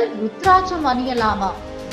நட்சத்திரங்கள் ருத்ராட்சம் அணியலாமா?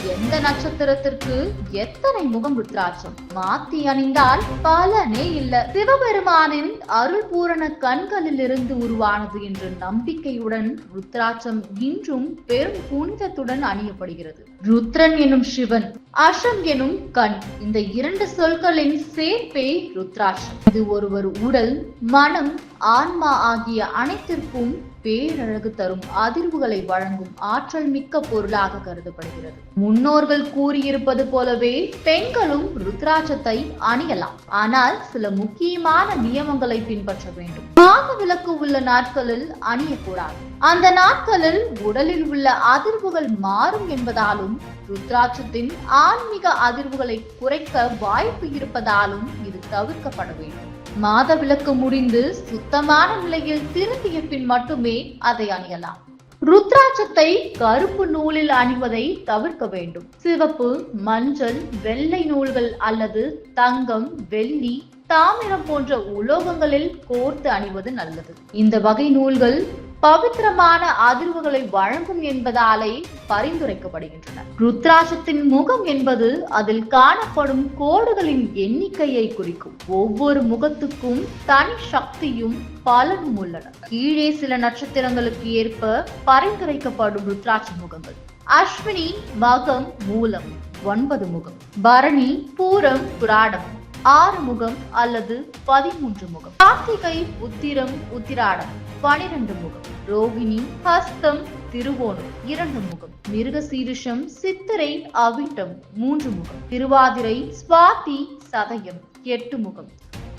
எந்த நட்சத்திரத்திற்கு எத்தனை முகம் ருத்ராட்சம்? மாத்தி அணிந்தால் பலனே இல்ல. சிவபெருமானின் அருள் பூரண கண்களில் இருந்து உருவானது என்ற நம்பிக்கையுடன் ருத்ராட்சம் இன்றும் பெரும் புனிதத்துடன் அணியப்படுகிறது. ருத்ரன் எனும் சிவன் அஷம் எனும் கண் இந்த இரண்டு சொற்களின் சேர்ப்பே ருத்ராட்சம். இது ஒருவர் உடல் மனம் ஆன்மா ஆகிய அனைத்திற்கும் பேரழகு தரும் அதிர்வுகளை வழங்கும் ஆற்றல் மிக்க பொருளாக கருதப்படுகிறது. முன்னோர்கள் கூறியிருப்பது போலவே பெண்களும் ருத்ராட்சத்தை அணியலாம். ஆனால் சில முக்கியமான நியமங்களை பின்பற்ற வேண்டும். மாக விளக்கு உள்ள நாட்களில் அணியக்கூடாது. அந்த நாட்களில் உடலில் உள்ள அதிர்வுகள் மாறும் என்பதாலும் ருத்ராட்சத்தின் ஆன்மீக அதிர்வுகளை குறைக்க வாய்ப்பு இருப்பதாலும் இது தவிர்க்கப்பட வேண்டும். மாத விளக்கு முடிந்து சுத்தமான நிலையில் திரும்பிய பின் மட்டுமே அதை அணியலாம். ருத்ராட்சத்தை கருப்பு நூலில் அணிவதை தவிர்க்க வேண்டும். சிவப்பு மஞ்சள் வெள்ளை நூல்கள் அல்லது தங்கம் வெள்ளி தாமிரம் போன்ற உலோகங்களில் கோர்த்து அணிவது நல்லது. இந்த வகை நூல்கள் பவித்திரமான அதிர்வுகளை வழங்கும் என்பதாலே பரிந்துரைக்கப்படுகின்றன. ருத்ராட்சத்தின் முகம் என்பது அதில் காணப்படும் கோடுகளின் எண்ணிக்கையை குறிக்கும். ஒவ்வொரு முகத்துக்கும் தனி சக்தியும் பலனும் உள்ளன. கீழே சில நட்சத்திரங்களுக்கு ஏற்ப பரிந்துரைக்கப்படும் ருத்ராட்ச முகங்கள். அஸ்வினி மகம் மூலம் ஒன்பது முகம். பரணி பூரம் புராடம் ஆறு முகம் அல்லது பதிமூன்று முகம். கார்த்திகை உத்திரம் உத்திராடம் பனிரெண்டு முகம். ரோகிணி ஹஸ்தம் திருவோணம் இரண்டு முகம். மிருகசீரிஷம் சித்திரை அவிட்டம் மூன்று முகம். திருவாதிரை சுவாதி சதயம் எட்டு முகம்.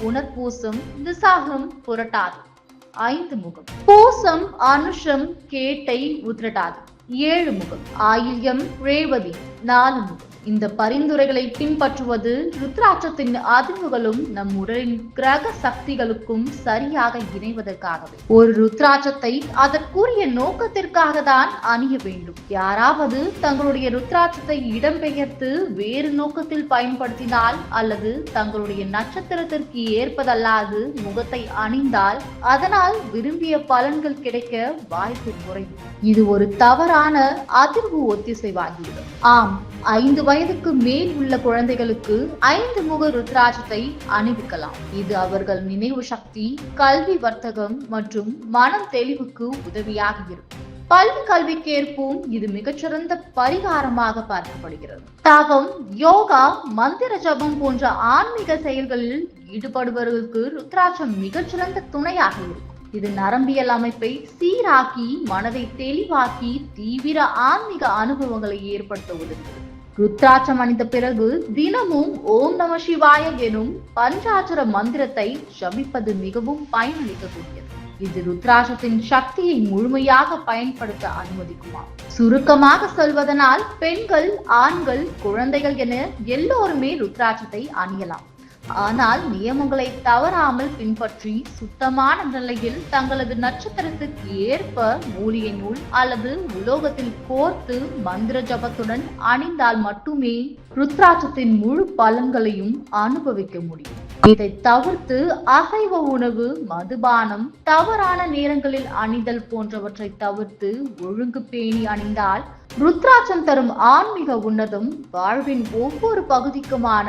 உணர்பூசம் விசாகம் புரட்டாது ஐந்து முகம். பூசம் அனுஷம் கேட்டை உத்திரட்டாது ஏழு முகம். ஆயில்யம் ரேவதி நாலு முகம். இந்த பரிந்துரைகளை பின்பற்றுவது ருத்ராட்சத்தின் அதிர்வுகளும் நம் உடலின் கிரக சக்திகளுக்கும் சரியாக இணைவதற்காகவே. ஒரு ருத்ராட்சத்தை அதற்குரிய நோக்கத்திற்காக தான் அணிய வேண்டும். யாராவது தங்களுடைய ருத்ராட்சத்தை இடம்பெயர்த்து வேறு நோக்கத்தில் பயன்படுத்தினால் அல்லது தங்களுடைய நட்சத்திரத்திற்கு ஏற்பதல்லாது முகத்தை அணிந்தால் அதனால் விரும்பிய பலன்கள் கிடைக்க வாய்ப்பு குறையும் இது ஒரு தவறான அதிர்வு ஒத்திசைவாகிவிடும். ஆம் ஐந்து வயதுக்கு மேல் உள்ள குழந்தைகளுக்கு ஐந்து முக ருத்ராட்சத்தை அணிவிக்கலாம். இது அவர்கள் நினைவு சக்தி கல்வி வர்த்தகம் மற்றும் மனம் தெளிவுக்கு உதவியாக இருக்கும். பள்ளி கல்விக்கேற்பும் இது மிகச்சிறந்த பரிகாரமாக பார்க்கப்படுகிறது. தவம் யோகா மந்திர ஜபம் போன்ற ஆன்மீக செயல்களில் ஈடுபடுபவர்களுக்கு ருத்ராட்சம் மிகச்சிறந்த துணையாக இருக்கும். இது நரம்பியல் அமைப்பை சீராக்கி மனதை தெளிவாக்கி தீவிர ஆன்மீக அனுபவங்களை ஏற்படுத்த உதவுகிறது. ருத்ராட்சம் அணிந்த பிறகு தினமும் ஓம் நம சிவாய எனும் பஞ்சாட்சர மந்திரத்தை ஜபிப்பது மிகவும் பயனளிக்கக்கூடியது. இது ருத்ராட்சத்தின் சக்தியை முழுமையாக பயன்படுத்த அனுமதிக்குமா? சுருக்கமாக சொல்வதனால் பெண்கள் ஆண்கள் குழந்தைகள் என எல்லோருமே ருத்ராட்சத்தை அணியலாம். ஆனால் நியமங்களை தவறாமல் பின்பற்றி சுத்தமான நிலையில் தங்களது நட்சத்திரத்துக்கு ஏற்ப மூலிகை நூல் அல்லது உலோகத்தில் கோர்த்து மந்திர ஜபத்துடன் அணிந்தால் மட்டுமே ருத்ராட்சத்தின் முழு பலன்களையும் அனுபவிக்க முடியும். இதை தவிர்த்து அசைவ உணவு மதுபானம் தவறான நேரங்களில் அணிதல் போன்றவற்றை தவிர்த்து ஒழுங்கு பேணி அணிந்தால் ருத்ராட்சம் தரும் ஆன்மீக உன்னதம் வாழ்வின் ஒவ்வொரு பகுதிக்குமான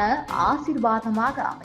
ஆசீர்வாதமாக அமையும்.